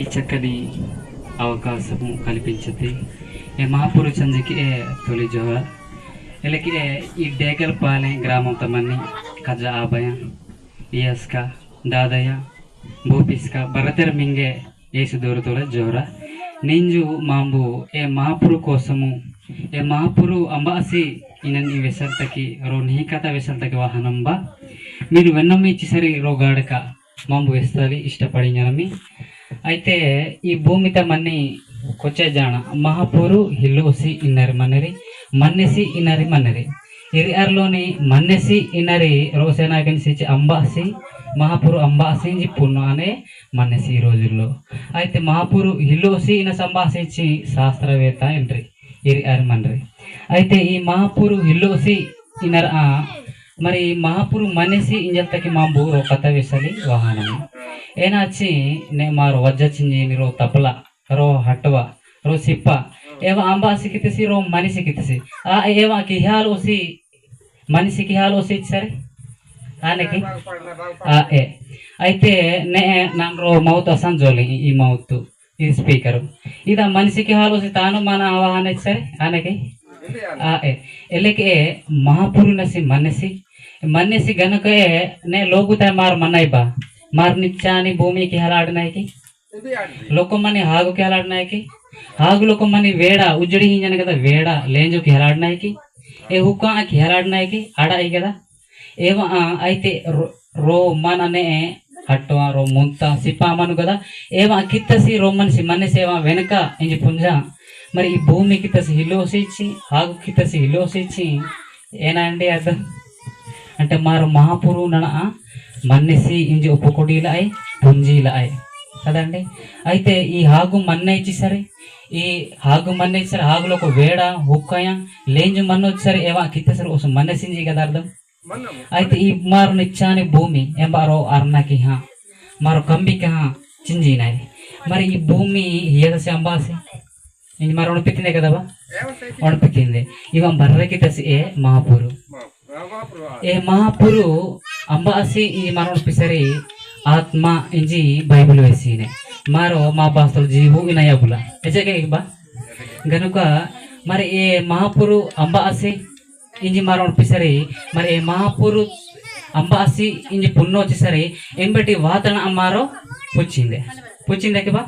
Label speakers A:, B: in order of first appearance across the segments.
A: ఈ చక్కని అవకాశము కల్పించింది. ఏ మహాపురు చందకి ఏ తొలి జోహార్. ఇలాగే ఈ డేకల్పాలెం గ్రామం తమని కజ ఆభయ ఇయస్క దాదయ్య భూపిస్క భరతర్ మింగే ఏసు దూరతోల జోరా నింజు మాంబు ఏ మహాపురు కోసము ఏ మహాపురు అంబాసి ఇనని వెసల్తకి రో నీకత వెసల్తకి వాహనంబా. మీరు వెన్నమ్మ ఇచ్చేసరి రోగాడక మాంబు వేస్తుంది ఇష్టపడినమి అయితే ఈ ಭೂಮಿತ ಮನ್ನಿ ಕೊಚ್ಚೆ ಜಾಣ మహాపూరు ಹಿಲ್ಲೋಸಿ ఇన్నరి ಮನರಿ మన్నెసి ಇನ್ನರಿ మన్నరి. ಹಿರಿಯರ್ಲೋನಿ మన్నెసి ఇనరి రోసేనాగనిసి అంబాసి మహాపూరు అంబాసి పుణ్యం అనే మన్నెసి ఈ రోజుల్లో. అయితే మహాపూరు హిల్లోసి ఇన సంభాషించి శాస్త్రవేత్త ఎంట్రీ ఇరిఆర్ మన్రి అయితే ఈ మహాపూరు హిల్లోసి ఇన్నర మరి మహాపూరు మనిషి ఇంజల్తకి మా భూ కథ వేసలి వాహనం ಏನಾಚಿ ನೆ ಮಾರು ವಜ್ಜ ಚಿಂಜಿ ರೋ ತಪಲ ರೋ ಹಟ್ವ ರೋ ಸಿಪ್ಪ ಏವ ಅಂಬ ಸಿಕ್ಕಿತಿಸಿ ರೋ ಮನಿ ಸಿಕ್ಕಿತಿಸಿ ಆ ಏವ ಕಿಹಾಲ್ ಓಸಿ మనిషి కిహాల్ ఓసి సరే ఆనకి ఆ ఏ అయితే నే ನಾನು ರೋ ಮೌತ್ ಅಸನ್ ಜೋಲಿ ಈ ಮೌತ್ ಈ ಸ್ಪೀಕರ್ ಇದ ಮನಸ್ಸಿಗೆ ಹಾಲು ತಾನು ಮನ ಆವಾಹನ ಸರಿ ಆನಗೆ ಆ ఏ ఎల్లకి మహాపురునసి మన్నసి మన్నసి గనుక నే లోగుతా మార్ మన్నైబా ಮಾರ್ನಿಚ್ಚಾನಿ ಭೂಮಿ ಕೆಹಲಾಡನಾಯ್ಕಿ ಲೋಕಮ್ಮನಿ ಹಾಗು ಕೆಹಲಾಡನಾಯ್ಕಿ ಹಾಗು ಲೋಕಮ್ಮನಿ ವೇಡ ಉಜ್ಜಡಿ కదా వేడ ವೇಡ ಲೇಂಜು ಕೆಹಲಾಡನಾಯ್ಕಿ ఏ హుక్క కెహరాడినాయికి ఆడ అయి కదా ఏ అయితే రోమన్ అనే అట్ట రో ముంత సిపామను కదా ఏమా కిత్తసి రోమన్ సిమ్మని సేవ వెనుక ఇంజి పుంజ మరి ఈ భూమి కిత్తసి హిలోసిచ్చి ఆగు కిత్తసి హిలోసిచ్చి ఏనా అండి అర్థం అంటే మారు మహాపురు నన మన్నెసి ఇంజి ఒప్పుకొడిలా అయి పుంజీలా అయి. కదండి? అయితే ఈ హాగు మన్న ఇచ్చేసరి. ఈ హాగు మన్న ఇచ్చారు హాగులో ఒక వేడ హుక్కయ లేంజు మన్న వచ్చారు ఏవా కిత్తసరి. కోసం మన్నెసింది కదా అర్థం? అయితే ఈ మారు నిచ్చాని భూమి ఎంబారో అర్నకి హా మారు కంబికి హా చింజినాయి. మరి ఈ భూమి ఏదసి అంబాసి? ఇది మరి ఒణిపిత్తిందే కదవా ఒణిపిత్తింది ఇవ బర్రకి తసి ఏ మహాపూరు ఏ మహాపురు అంబాసి ఈ మనోడు పిసరి ఆత్మ ఇంజి బైబిల్ వేసినే మారో మా పాస్తలు జీవు ఇనయబుల ఎజకే బా గనుక మరి ఏ మహాపురు అంబాసి ఇంజి మారోడు పిసరి మరి ఏ మహాపురు అంబాసి ఇంజి పున్న వచ్చేసరి ఎంబటి వాతన అమ్మారో పుచ్చిందే పుచ్చిందే బా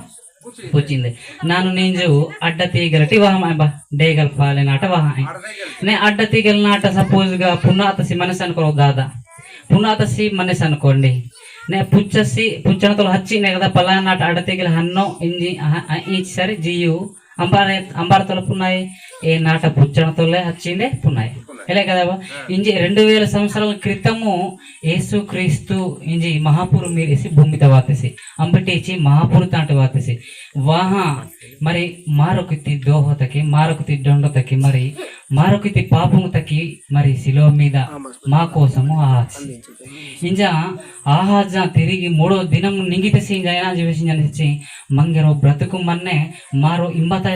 A: పుచ్చింది ನಾನು ನಿಂಜು ಅಡ್ಡ ತೀಗಲಟಿ ವಾಹ ಬಾ ಡೇಗಲ್ ಪಾಲೆ ನಾಟ ವಾಹ నే అడ్డ తీగల నాట సపోజ్ గా పునాతసి మనసు అనుకో దాదా పునాతసి మనస్ అనుకోండి. నే పుచ్చసి పుచ్చనతో హచ్చి నే కదా పలానా నాట అడ్డ హన్నో ఇంజి ఈ సరే జియు. అంబార అంబారతోల పున్నాయి. ఏ నాట పుచ్చనతోలే హచ్చిండే పున్నాయి. ఎలా కదా ఇంజి రెండు వేల సంవత్సరాల క్రితము యేసు క్రీస్తు ఇంజి మహాపురు మీరేసి భూమిత వాతసి అంబటేచి మహాపురు తాంటి వాతసి. వాహ మరి మారొకతి దోహతకి మారొకతి దొండతకి మరి మరొకటి పాపము తకి మరి శిలో మీద మా కోసము ఇంజా ఇంజ ఆహాజ తిరిగి మూడో దినం నింగిత సింజ ఏనా జీవించి మంగెరో బ్రతుకు మన్నే మారో ఇంబత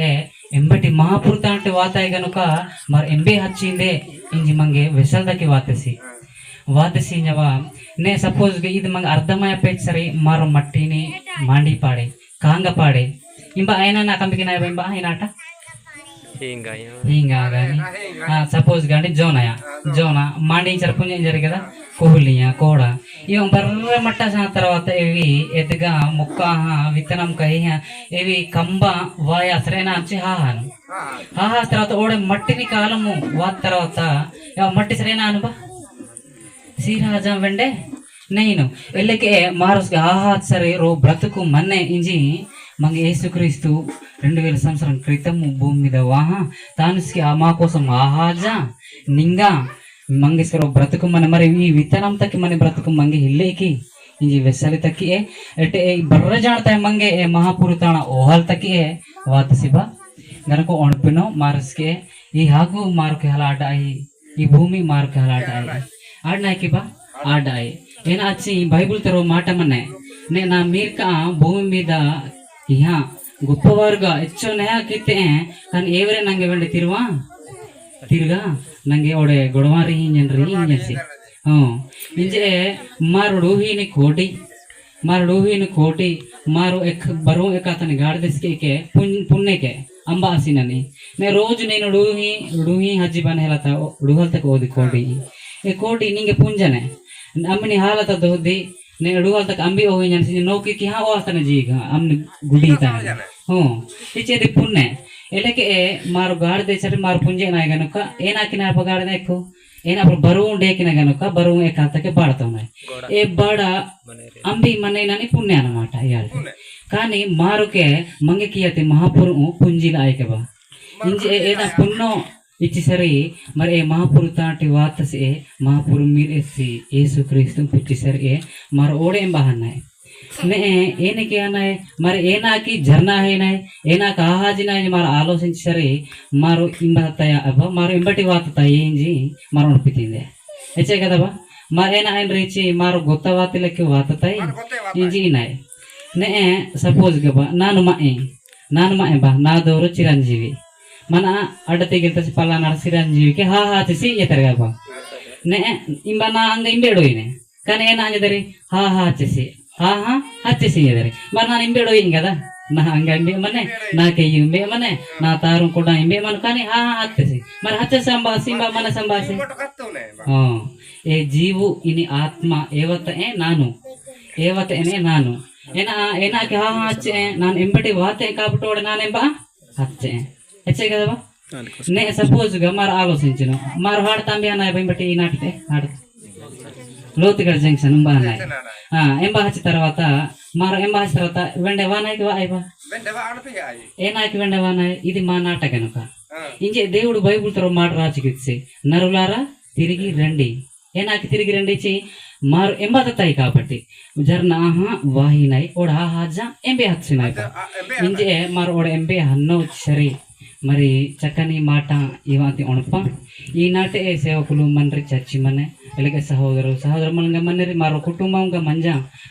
A: ఏ ఎంబటి మహాపురుత అంటే వాతాయి గనుక మరి ఎంబే హచ్చిందే ఇంజి మంగే వెసల్దకి వాతసి. వాతసి ఇంజవా నే సపోజ్ ఇది మంగ అర్థమయ్యే పేజ్ సరే మారో మట్టిని మాండి పాడే కాంగ పాడే ఇంబా అయినా నా కంపికి నాయబ ఇంబ ఆయనాట ಹಿಂಗ సపోజ్ గాని? జోనయ జోన మాండించారు పుణ్యం జరిగి కదా? కోహులియ కోడ. ఇవి బర్ర మట్ట తర్వాత ఇవి ఎదుగా ముక్క విత్తనం కై ఇవి కంబ వాయ సరైన? అంచి హాహాను హాహా తర్వాత ఓడే మట్టిని కాలము వాత తర్వాత. మట్టి సరైన అనుబా శ్రీరాజం వెండే నేను. వెళ్ళకే మారుస్గా ఆహా సరే రో బ్రతుకు మన్నే ఇంజి. మంగ యేసుక్రీస్తు రెండు వేల సంవత్సరం క్రితము భూమి మీద వాహ తానుకి ఆ మా కోసం ఆహాజా నింగా మంగేశ్వర బ్రతుకు మన మరి ఈ విత్తనం తక్కి మన బ్రతుకు మంగి ಹಿಲ್ಲೇಕಿ ಇಂಜಿ ವೆಸಲಿ ತಕ್ಕಿ ಎಟ್ಟೆ ಬರ್ರ ಜಾಣತಾಯ ಮಂಗೆ ಎ ಮಹಾಪುರು ತಾಣ ಓಹಲ್ ತಕ್ಕಿ ವಾತಸಿ ಬಾ ಗನಕ ಒಣಪಿನೋ ಮಾರಸ್ಕೆ ಈ ಹಾಗೂ ಮಾರುಕೆ ಹಲಾಟ ಆಯಿ ఈ భూమి మారుకు హలాట ఆయి ఆడినాకి బా ఆడాయి నేను వచ్చి బైబిల్ తెరవ మాట మన్నే నేను నా మీర్క భూమి మీద ಯಾ ಗೊಪ್ಪವರ್ಗ ಹೆಚ್ಚು ನಯ ಕಿತ್ತೆ ತನ್ನ ಏವರೆ ನಂಗೆ ಬೆಂಡೆ ತಿರುವಾ? ತಿರ್ಗಾ, ನಂಗೆ ಒಡೆ ಗೊಡವಾರಿ ಹಿಂಜನ್ರಿ, ಹಿಂಜನ್ಸಿ. ಹ್ಞೂ. ಇಂಜೆ ಮಾರು ಹೀನಿ ಕೋಟಿ ಮಾರು ಹೀನಿ ಕೋಟಿ, ಮಾರು ಎಕ್, ಬರೋ ಎಕ್ಕಾತನ ಗಾಡ್ದಿಸ್ಕೆ ಪುಣ್, ಪುಣ್ಯಕ್ಕೆ, ಅಂಬಾ ಹಸಿನನಿ ನೇ ರೋಜ್ ನೀನು ಡುಹಿ ಡುಹಿ ಹಜ್ಜಿ ಬನ್ ಹೇಳತ್ತ ತಕ ಓದಿ ಕೋಟಿ. ಈ ಕೋಟಿ ನಿಂಗೆ ಪುಂಜನೆ. ಅಮ್ಮನಿ ಹಾಲತ ದೋದಿ नहीं अड़ुआ तक अंबी हो जन सिन नो की किहा ओ तने जी हम गुडी ता हूँ इचे दे पुन्ने। एले के ए मार गाड़ दे छरे मार पुंजे नाय गनो का एना किना पर गाड़ देखो एना पर बरू डे किना गनो का बरू एक हाथ के बाड़ता मैं ए बड़ा अंबी मने नानी पुन्ने माटा यार। कानी मारो के मंगे किया ते महापुरु पुंजी लाए के बा। इंजे एना पुन्नो इच्छिसरी मर ए महापुर ताटे वातस ए महापुर मिल एसी येसु क्रिस्त पुच्छिसर ए मर ओडे बहाना है ने एने के आना है मर एना की झरना है ना एना का आहाज ना है मार आलोचन सरी मारो इंबतया अब मारो इंबटी वात तयेंजी मारो पितिंदे एचे कदाबा मर एना एन रेचे मारो गोता वात लेके वात तय
B: इंजी
A: ना है ने सपोज़ गबा नानु मा ए नानु मा ए बा ना चिरंजीवी ಮನ ಅಡತೆಗಿಂತ ಗಿರ್ತಿ ಪಲಾನ ಸಿರಾಂಜೀವಿ ಹಾ ಹಾ ಹಚ್ಚಿಸಿ ಯೆತರಿಗ ಬಾ ನೆ, ಇಂಬಾ ನಾ ಹಂಗ ಇಂಬೇಡುಯಿನೆ ಕನೆ ಎನಾ ಹಂಜದರಿ ಹಾ ಹಾ ಹಚ್ಚಿಸಿ. ಹಾ ಹಾ ಹಚ್ಚಿಸಿ ಇದರಿ ಮರ ನಾನು ಇಂಬೇಡೋಯಿನ ಗದ ನಾ ಹಂಗೇ ಮನೆ, ನಾ ಕೆ ಯು ಮೇ ಮನೆ, ನಾ ತಾರು ಕುಡಾಯ್ ಇಂಬೆ ಮನೆ. ಕನಿ ಹಾ ಹಾ ಹತ್ತಸಿ ಮನೆ ಹಚ್ಚ ಸಂಬಾಳ್ಸಿಂಬಾ ಮನೆ ಸಂಬಾಳ್ಸಿ ಹಾ ಏ ಜೀವು ಇನಿ ಆತ್ಮ ಏವತ್ ಏ ನಾನು. ಏವತೆನೆ ನಾನು. ಎನಾ ಎನಾಕೆ ಹಾ ಹಾ ಹಚ್ಚೆ? ಏ ನಾನು ಇಂಬೆಡೆ ಬಾತೆ ಕಾಪುಟ ಒಡೆ ನಾನೆಂಬಾ హచ్చే హచ్చే కదవా నే సపోజ్గా మరి ఆలోచించను మరి వాడతాంబి అన్న బట్టి ఈ నాటితే ఆడు లోతుగడ జంక్షన్ ఎంబ అన్నాయి ఆ, ఎంబ హచ్చిన తర్వాత మరో ఎంబ హచ్చిన తర్వాత వెండే వానాయికి వాయిబా ఏనాకి వెండే వానాయ్ ఇది మా నాట కనుక ఇంకే దేవుడు బైబుల్తో మాట రాచికిచ్చి నరులారా తిరిగి రండి ఏనాకి తిరిగి రండి ఇచ్చి మారు ఎంబతాయి కాబట్టి జర్న ఆహా వాహినాయి ఓడ ఆహా జా ఎంబే హచ్చినాయి ఇంజే మరి ఓడ ఎంబే హన్నో సరి మరి చక్కని మాట ఇవంతి ఉణప ఈనాటి సేవకులు మన్రి చర్చి మన ఇలాగే సహోదరు సహోదరు మనంగా మన్నరి మరో కుటుంబంగా మంజ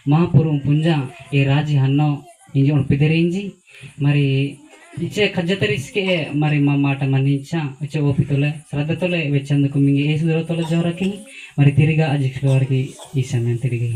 A: మహాపురు పుంజ ఈ రాజీ హన్నో ఇంజి ఉణపిదరించి మరి ఇచ్చే ఖజ్జతరిస్కే మరి మా మాట మన్నించా. ఇచ్చే ఓపికలే శ్రద్ధతోలే వచ్చేందుకు మీ ఏ సుదరతోలే జోరకి మరి తిరిగి అధ్యక్షుల వారికి ఈ సమయం తిరిగి